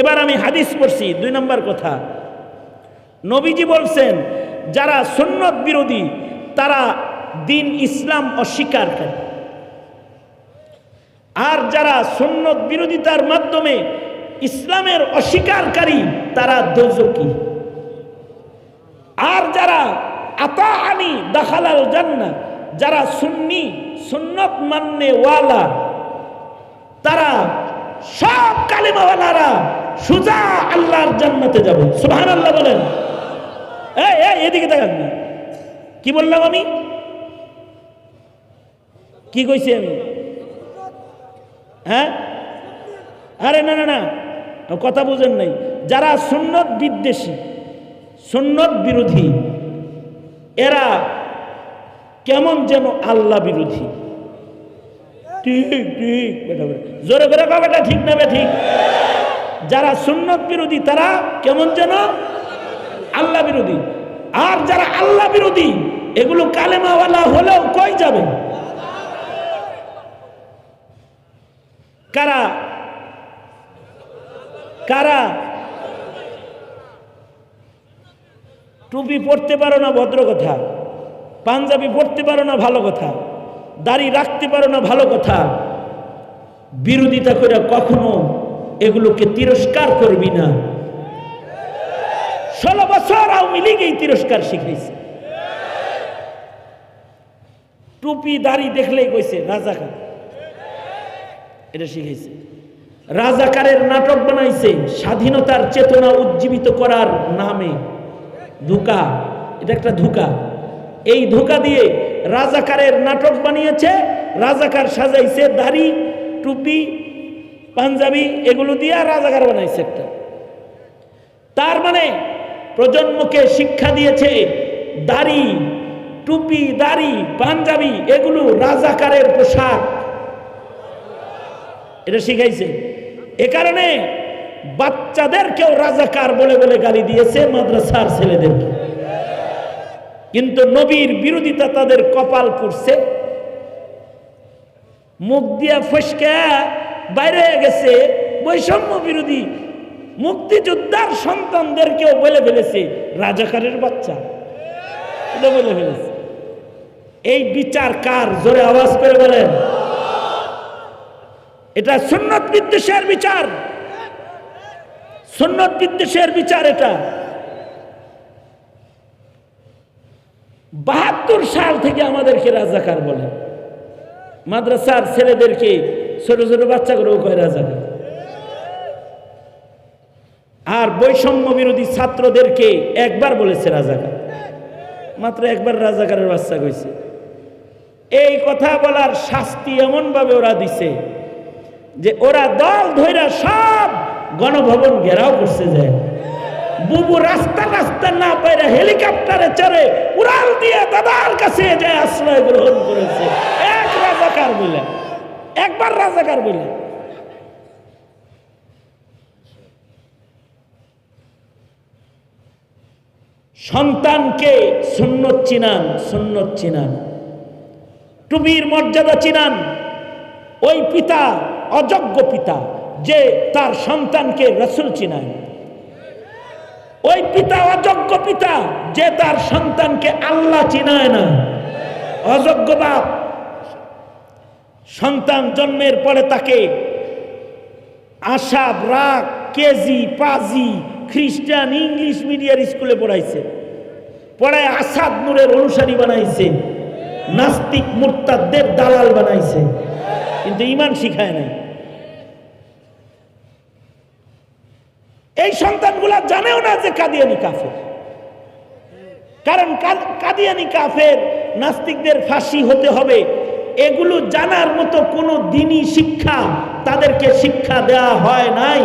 এবার আমি হাদিস পড়ছি, দুই নম্বর কথা। নবীজি বলছেন, যারা সুন্নত বিরোধী, তারা দিন ইসলাম অস্বীকার করে আর যারা সুন্নত বিরোধিতার মাধ্যমে ইসলামের অস্বীকারকারী, তারা দোজকি। আর যারা আতা আনি দাখালাল জান্না যারা সুন্নি, সুন্নত মান্নে ওয়ালা তারা সব কালিমাওয়ালারা সুজা আল্লাহর জান্নাতে যাবে। সুবহান আল্লাহ বলেন এদিকে দেখান কি বললাম আমি? কি কইছি আমি? হ্যাঁ? আরে না না না। কথা বুঝেন নাই। যারা সুন্নত বিদ্বেষী, সুন্নত বিরোধী, এরা কেমন যেন আল্লাহ বিরোধী। ঠিক ঠিক, বেটা। জোরে করে বেটা, ঠিক না বে, ঠিক? যারা সুন্নত বিরোধী, তারা কেমন যেন আল্লাহ বিরোধী। আর যারা আল্লাহ বিরোধী, এগুলো কালেমাওয়ালা হলেও কই যাবে? কারা? কারা? টুপি পড়তে পারো না, ভদ্র কথা। পাঞ্জাবি পড়তে পারো না, ভালো কথা। দাড়ি রাখতে পারো না, ভালো কথা। বিরোধিতা করে কখনো এগুলোকে তিরস্কার করবি না। ষোলো বছর আওয়ামী লীগ এই তিরস্কার শিখাইছে। টুপি, দাড়ি দেখলেই কইছে, রাজাকার। এটা শিখাইছে। রাজাকারের নাটক বানাইছে, স্বাধীনতার চেতনা উজ্জীবিত করার নামে। ধোকা, এটা একটা ধোকা। এই ধোকা দিয়ে রাজাকারের নাটক বানিয়েছে, রাজাকার সাজাইছে দাড়ি, টুপি পাঞ্জাবি, এগুলো দিয়ে রাজাকার বানাইছে একটা। তার মানে প্রজন্মকে শিক্ষা দিয়েছে দাড়ি, টুপি, দাড়ি, পাঞ্জাবি, এগুলো রাজাকারের পোশাক। এটা শিখাইছে। এ কারণে বাচ্চাদেরকেও রাজাকার বলে বলে গালি দিয়েছে মাদ্রাসার ছেলেদেরকে। কিন্তু নবীর বিরোধিতা তাদের কপাল পুড়ছে। মুখ দিয়া ফসকা বাইরে হয়ে গেছে, বৈষম্য বিরোধী মুক্তিযোদ্ধার সন্তানদেরকেও বলে ফেলেছে, রাজাকারের বাচ্চা। বলে ফেলেছে। এই বিচার কার? জোরে আওয়াজ করে বলেন। এটা সুন্নত বিদ্বেষের বিচার। সুন্নত বিদ্বেষের বিচার এটা। বাহাত্তর সাল থেকে আমাদেরকে রাজাকার বলে। মাদ্রাসার ছেলেদেরকে ছোট ছোট বাচ্চাগুলো কয় রাজাকার আর বৈষম্য বিরোধী ছাত্রদেরকে একবার বলেছে রাজাকার। মাত্র একবার রাজাকারের বাচ্চা কইছে। এই কথা বলার শাস্তি এমনভাবে ওরা দিছে যে ওরা দল ধইরা সব গণভবন ঘেরাও করছে যায় বুবু রাস্তা রাস্তা না পাইরা হেলিকপ্টারে চড়ে উড়াল দিয়ে দাদার কাছে যায় আশ্রয় গ্রহণ করেছে। এক রাজাকার বলে। একবার রাজাকার বলে। সন্তানকে সুন্নত চিনান সুন্নত চিনান। টুবির মর্যাদা চিনান। ওই পিতা অযোগ্য পিতা, যে তার সন্তানকে রসুল চিনায়। ওই পিতা অযোগ্য পিতা, যে তার সন্তানকে আল্লাহ চিনায় না। অযোগ্য বাপ সন্তান জন্মের পরে তাকে আশাব, রাগ, কেজি, পাজি, খ্রিস্টান, ইংলিশ মিডিয়ার স্কুলে পড়াইছে। পড়ায় আসাদ নূরের অনুসারী বানাইছে। নাস্তিক মুরতাদদের দালাল বানাইছে। কিন্তু ইমান শিখায় নাই। এই সন্তানগুলা জানেও না যে কাদিয়ানি কাফের। কারণ কাদিয়ানি কাফের নাস্তিকদের ফাঁসি হতে হবে এগুলো জানার মতো কোনো দিনই শিক্ষা তাদেরকে শিক্ষা দেয়া হয় নাই।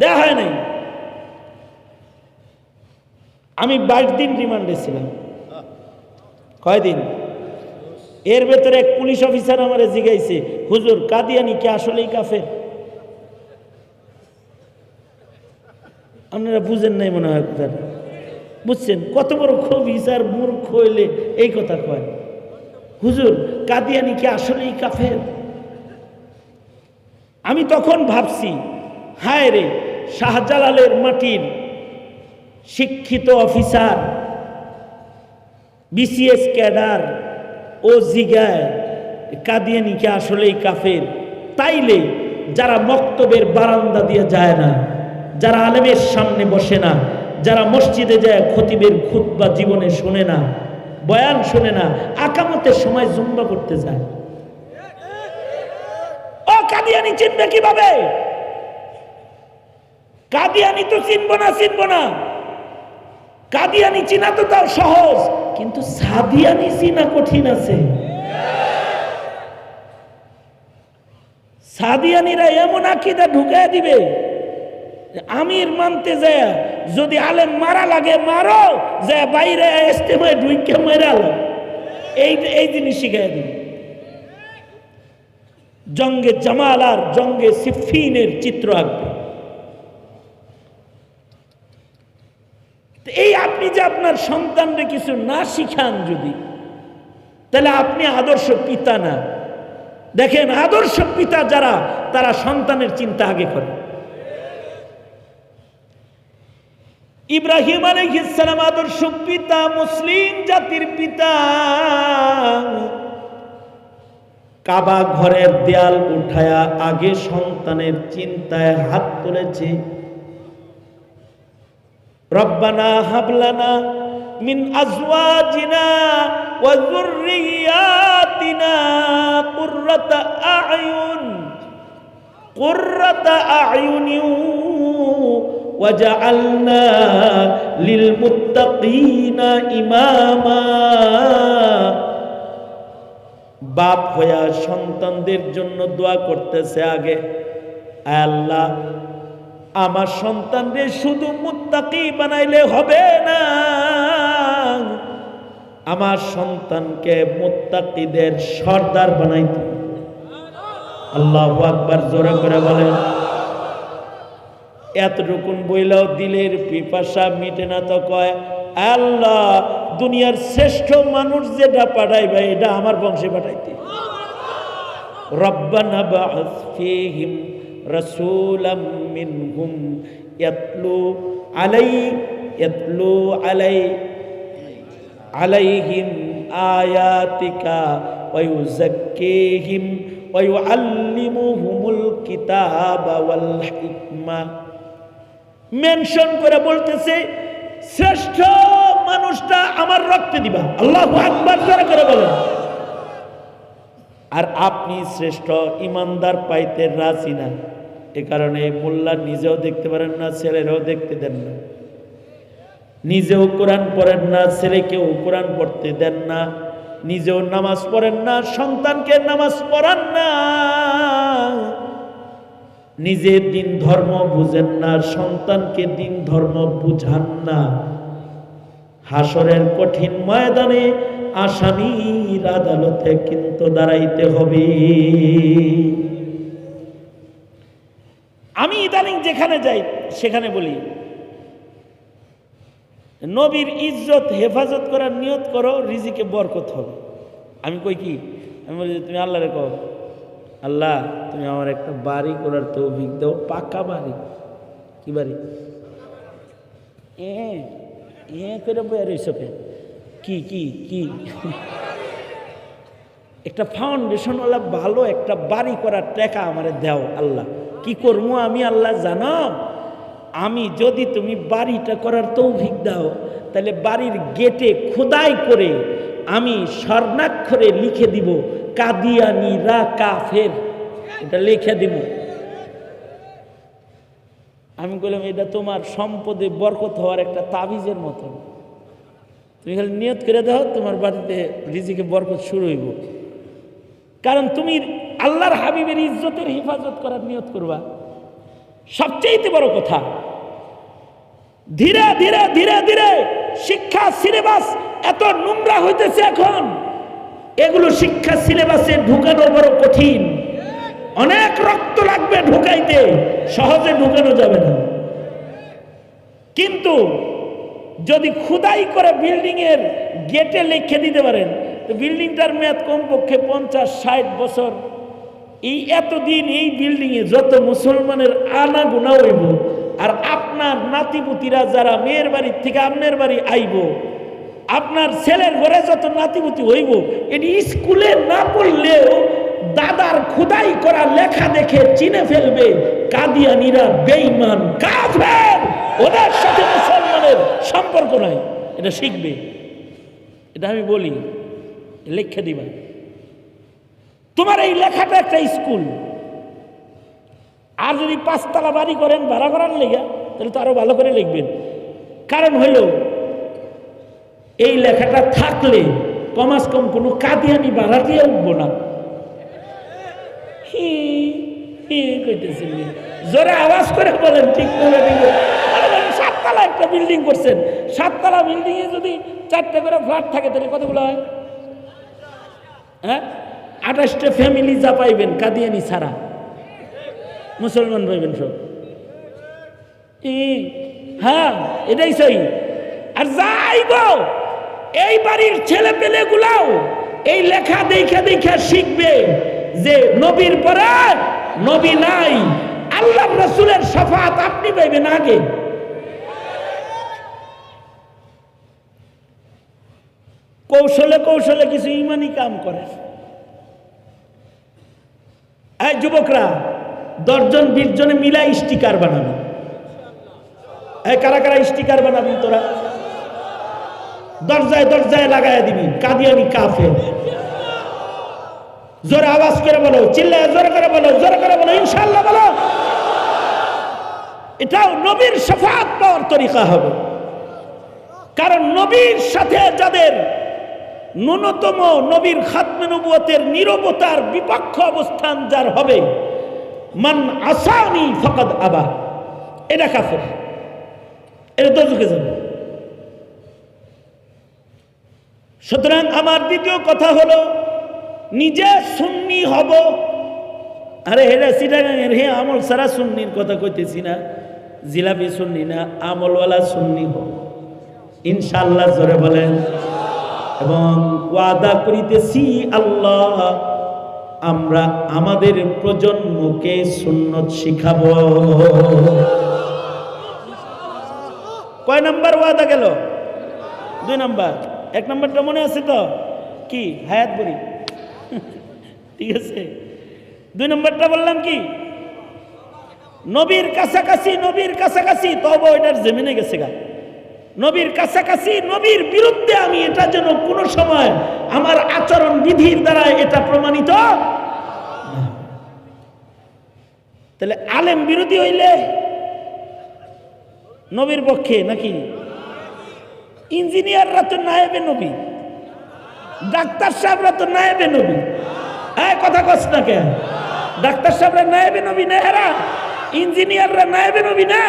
দেয়া হয় নাই। আমি বাইশ দিন রিমান্ডে ছিলাম। কয়দিন এর ভেতরে এক পুলিশ অফিসার আমার জিগাইছে, হুজুর, কাদিয়ানি কি আসলেই কাফের? আপনারা বুঝেন নাই মনে হয় বুঝছেন? কত বড় খবিস আর মূর্খ হইলে এই কথা কয়। হুজুর, কাদিয়ানি কি আসলেই কাফের? আমি তখন ভাবছি, হায় রে, শাহজালালের মাটির শিক্ষিত অফিসার, বিসিএস ক্যাডার, ও জিগায় কাদিয়ানিকে আসলেই কাফের? তাইলে যারা মক্তবের বারান্দা দিয়ে যায় না, যারা আলেমের সামনে বসে না, যারা মসজিদে যায় খতিবের খুতবা জীবনে শোনে না বয়ান শোনে না, আকামতের সময় জুম্বা করতে যায়। ও কাদিয়ানি চিনবে কীভাবে? কাদিয়ানি তো চিনবো না চিনবো না। কাদিয়ানি চিনা তো তাও সহজ, কিন্তু সাদিয়ানি চিনা কঠিন আছে। সাদিয়ানিরা এমন আকিদা ঢুকায় দিবে আমির মানতে যায়, যদি আলেম মারা লাগে, মারো যে বাইরে ইস্তেমায় ঢুইকে মেরালো এই এই জিনিস শিখাই দিবে জঙ্গে জামাল আর জঙ্গে সিফিনের চিত্র আঁকবে। এই আপনি যে আপনার সন্তানরে কিছু না শিখান যদি, তাহলে আপনি আদর্শ পিতা না। দেখেন, আদর্শ পিতা যারা, তারা সন্তানের চিন্তা আগে করে। ইব্রাহিম আলাইহিসসালাম আদর্শ পিতা, মুসলিম জাতির পিতা। কাবা ঘরের দেয়াল উঠায়া আগে সন্তানের চিন্তায় হাত তুলেছে। রব্বানা হাবলানা মিন আজওয়াজিনা ওয়া যুররিয়াতিনা কুররাতা আয়ুন কুররাতা আয়ুন লিল মুত্তাকিনা ইমামা বাপ হইয়া সন্তানদের জন্য দোয়া করতেছে আগে। আল্লাহ, আমার সন্তানরে শুধু মুত্তাকি বানাইলে হবে না। আমার সন্তানকে মুত্তাকিদের সর্দার বানাইতে আল্লাহ আকবার জোরে করে বলেন। এতটুকুন বইলেও দিলের পিপাসা মিটে না তো কয়, আল্লাহ, দুনিয়ার শ্রেষ্ঠ মানুষ যেটা পাঠাই ভাই এটা আমার বংশে পাঠাইতে। রব্বানা বা'আথ ফীহিম রাসূলাম মিনহুম ইয়াতলু আলাই ইয়াতলু আলাই, আলাইহিম আয়াতিকা ওয়া ইউযাক্কিহিম ওয়া ইউআল্লিমুহুমুল কিতাবা ওয়াল হিকমা। মেনশন করে বলতেছে, শ্রেষ্ঠ মানুষটা আমার রক্তে দিবা। আল্লাহ আকবার করে করে বলেন। আর আপনি শ্রেষ্ঠ ইমানদার পাইতে রাজি না। এ কারণে মোল্লা নিজেও দেখতে পারেন না, ছেলেরাও দেখতে দেন না। নিজেও কোরআন পড়েন না, ছেলেকেও কোরআন পড়তে দেন না। নিজেও নামাজ পড়েন না, সন্তানকে নামাজ পড়ান না। নিজের দিন ধর্ম বুঝেন না সন্তানকে দিন ধর্ম বুঝান না। হাসরের কঠিন ময়দানে আসামির আদালতে কিন্তু দাঁড়াইতে হবে। আমি ইদানিং যেখানে যাই, সেখানে বলি, নবীর ইজ্জত, হেফাজত করার নিয়ত করো, রিজিকে বরকত হবে। আমি কই কি? আমি বলি, তুমি আল্লাহরে কও। আল্লাহ, তুমি আমার একটা বাড়ি করার তৌফিক দাও, পাকা বাড়ি। কি বাড়ি? এ এ করে বয়ে রইছ কি কি কি? একটা ফাউন্ডেশনওয়ালা ভালো একটা বাড়ি করার টাকা আমারে দাও, আল্লাহ। কি করব আমি, আল্লাহ জানো? আমি যদি তুমি বাড়িটা করার তৌফিক দাও, তাহলে বাড়ির গেটে খোদাই করে আমি স্বর্ণাক্ষরে লিখে দিব কাদিয়ানি রা কাফের। এটা লিখে দিব আমি বললাম এটা তোমার সম্পদে বরকত হওয়ার একটা তাবিজের মতন। তুমি খালি নিয়ত করে দাও, তোমার বাড়িতে রিজিকে বরকত শুরু হইব। কারণ তুমি আল্লাহর হাবিবের ইজ্জতের হেফাজত করার নিয়ত করবা। সবচেয়ে বড় কথা, ধীরে ধীরে ধীরে ধীরে শিক্ষা, সিলেবাস এত নোংরা হইতেছে এখন। এগুলো শিক্ষা সিলেবাসে ঢুকানো বড় কঠিন। অনেক রক্ত লাগবে ঢুকাইতে, সহজে ঢুকানো যাবে না। কিন্তু যদি খুদাই করে বিল্ডিং এর গেটে লিখে দিতে পারেন, তো বিল্ডিংটার মেয়াদ কমপক্ষে পঞ্চাশ, ষাট বছর। এই এতদিন এই বিল্ডিং এ যত মুসলমানের আনা গুণা হইব, আর আপনার নাতিপুতিরা যারা মেয়ের বাড়ির থেকে আপনার বাড়ি আইব আপনার ছেলের ঘরে যত নাতিপুতি হইব, এটি স্কুলে না পড়লেও দাদার খুদাই করা লেখা দেখে চিনে ফেলবে, কাদিয়ানিরা বেঈমান, কাফের। ওদের সাথে মুসলমানের সম্পর্ক নাই। এটা শিখবে। এটা আমি বলি, লেখা দিবা। তোমার এই লেখাটা একটা স্কুল। আর যদি পাঁচতলা বাড়ি করেন, ভাড়া করার লেগা, তাহলে তো আরও ভালো করে লিখবেন। কারণ হইল এই লেখাটা থাকলে কমাস কম কোনো কাদিয়ানি ভাড়াটিয়ে উঠবো না। হি হি জোরে আওয়াজ করে বলেন, ঠিক করে সাততলা একটা বিল্ডিং করছেন। সাততলা বিল্ডিং এ যদি চারটে করে ফ্ল্যাট থাকে, তাহলে কতগুলো হয়? হ্যাঁ? আঠাশটা ফ্যামিলি যা পাইবেন কাদিয়ানি ছাড়া। মুসলমান পাইবেন সব। হ্যাঁ এটাই সই। আর যাইব এই বাড়ির ছেলে পেলে গুলাও এই লেখা দেখে দেখে শিখবে যে নবীর পরে নবী নাই। আল্লাহ রসুলের সফাত আপনি পাইবেন আগে। কৌশলে কৌশলে কিছু ইমানি কাম করে। এই যুবকরা, দশজন বিশ জনে মিলাই স্টিকার বানাবে। কারা কারা স্টিকার বানাবি তোরা? দরজায় দরজায় লাগাই দিবি কাদিয়ানি কাফে জোরে আওয়াজ করে বলো, চিল্লায় জোরে করে বলো, জোরে করে বলো ইনশাল্লাহ বলো। এটাও নবীর শফাত পাওয়ার তরিকা হবে। কারণ নবীর সাথে যাদের ন্যূনতম নবীর খাতমে নবুয়তের নিরবতার বিপক্ষ অবস্থান যার হবে, মান আসানি ফকাদ আবা। এটা কাফের। এটা দোজকে যাবে। সুতরাং আমার দ্বিতীয় কথা হলো, নিজে সুন্নি হব। আরে হেরা সিটাগাঙের হে, আমল সারা সুন্নির কথা কইতেছি না। জিলাপি সুন্নি না, আমলওয়ালা সুন্নি হব। ইনশাল্লাহ জোরে বলেন। এবং ওয়াদা করিতেছি আল্লাহ, আমরা আমাদের প্রজন্মকে সুন্নত শিখাব। কয় নাম্বার ওয়াদা গেল? দুই নাম্বার। এক নম্বরটা মনে আছে তো? কি? হায়াত বলি। ঠিক আছে। দুই নম্বরটা বললাম কি? নবীর কাছাকাছি নবীর কাছাকাছি তবে এটার জেমিনে গেছে গা। নবীর কাছাকাছি, নবীর বিরুদ্ধে আমি এটা যেন কোনো সময় আমার আচরণ বিধির দ্বারা এটা প্রমাণিত তাহলে আলেম বিরোধী হইলে নবীর পক্ষে নাকি ইঞ্জিনিয়াররা তো নায়েবে নবী। ডাক্তার সাহেবরা তো নায়েবে নবী। হ্যাঁ কথা কস না কে ডাক্তার সাহেবরা নায়েবে নবী না হেরা ইঞ্জিনিয়াররা নায়েবে নবী না?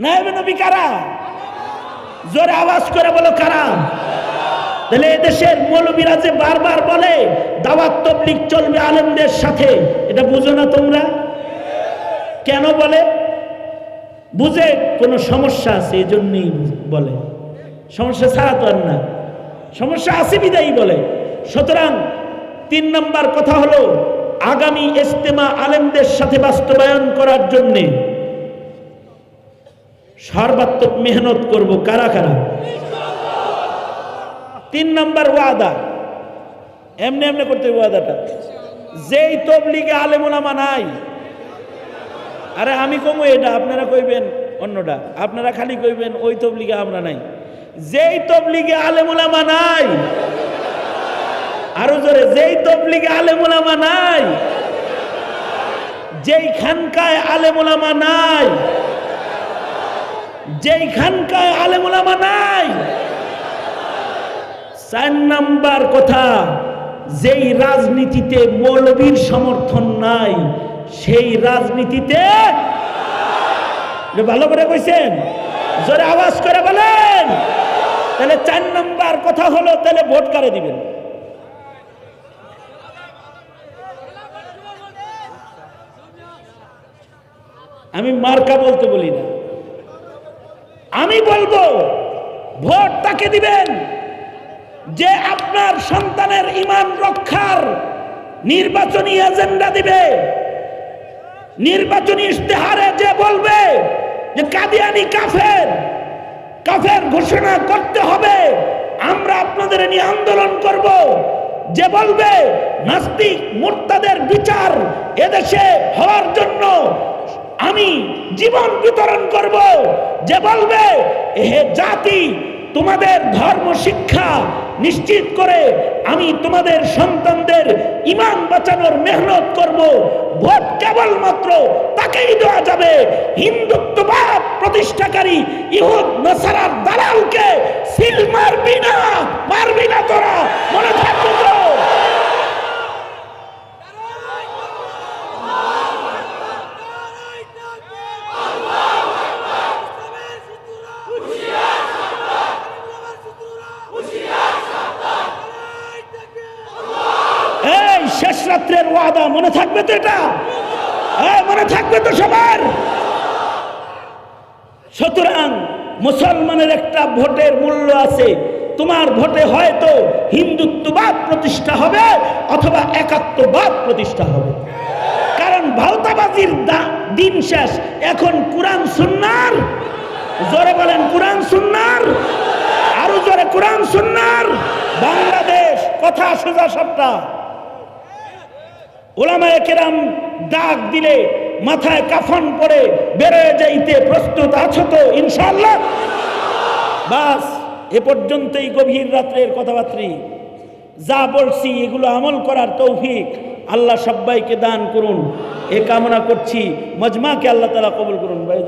নায়েবে নবী কারা? জোরে আওয়াজ করে বলো কারা? তাহলে এদেশের মৌলবীরা যে বারবার বলে, দাওয়াত তবলিক চলবে আলেমদের সাথে, এটা বুঝো না তোমরা? কেন বলে? বুঝে কোনো সমস্যা আছে এই জন্যই বলে। সমস্যা ছাড়া তো আর না। সমস্যা আছে বিদায়ী বলে। সুতরাং তিন নম্বর কথা হলো, আগামী ইস্তেমা আলেমদের সাথে বাস্তবায়ন করার জন্যে সর্বাত্মক মেহনত করব কারা কারা? তিন নম্বর ওয়াদা। এমনি এমনি করতে ওয়াদাটা। যেই তবলিগে আলেমুলামা নাই আরে আমি কমু এটা, আপনারা কইবেন অন্যটা। আপনারা খালি কইবেন ওই তবলিগে আমরা নাই। যেই তবলিগে আলেমুলামা নাই, আরও জোরে, যেই তবলিগে আলেমুলামা নাই যেই খানকায় আলেমুলামা নাই যেই খানকায় আলেমুলামা নাই, চার নাম্বার কথা, যেই রাজনীতিতে মৌলবীর সমর্থন নাই সেই রাজনীতিতে ভালো করে কইছেন? জোরে আওয়াজ করে বলেন। তাহলে চার নম্বর কথা হলো, তাহলে ভোট কারে দিবেন? আমি মার্কা বলতে বলি না। আমি বলব, ভোট তাকে দিবেন? যে আপনার সন্তানের ইমান রক্ষার নির্বাচনী এজেন্ডা দিবে। নির্বাচনী ইশতেহারে যে বলবে যে কাদিয়ানি কাফের কাফের ঘোষণা করতে হবে, আমরা আপনাদের নিয়ে আন্দোলন করব। যে বলবে, নাস্তিক মুর্তাদের বিচার এদেশে হওয়ার জন্য আমি জীবন বিতরণ করব। যে বলবে হে জাতি তোমাদের ধর্ম শিক্ষা নিশ্চিত করে আমি তোমাদের সন্তানদের ইমান বাঁচানোর মেহনত করব। ভোট কেবলমাত্র তাকেই দেওয়া যাবে। হিন্দুত্ববাদ প্রতিষ্ঠাকারী ইহুদ, নসারার দালালকে সিল মারবি না মারবি না তোরা। মনে থাকবে তো এই শেষ রাত্রের ওয়াদা মনে থাকবে তো এটা? এই, মনে থাকবে তো সবার। সুতরাং মুসলমানের একটা ভোটের মূল্য আছে। তোমার ভোটে হয়তো হিন্দুত্ববাদ প্রতিষ্ঠা হবে অথবা একাত্মবাদ প্রতিষ্ঠা হবে। কারণ ভাওতাবাজির দিন শেষ। এখন কোরআন সুন্নার। জোরে বলেন কোরআন সুন্নার। আরও জোরে কোরআন সুন্নার। বাংলাদেশ কথা সোজা সবটা। ওলামায়ে কেরাম ডাক দিলে, মাথায় কাফন পরে বেরোয় যাইতে প্রস্তুত আছো তো ইনশাল্লাহ বাস, এ পর্যন্তই গভীর রাত্রের কথাবার্তি। যা বলছি, এগুলো আমল করার তৌফিক আল্লাহ সবাইকে দান করুন। এ কামনা করছি, মজমাকে আল্লাহ তালা কবুল করুন। করে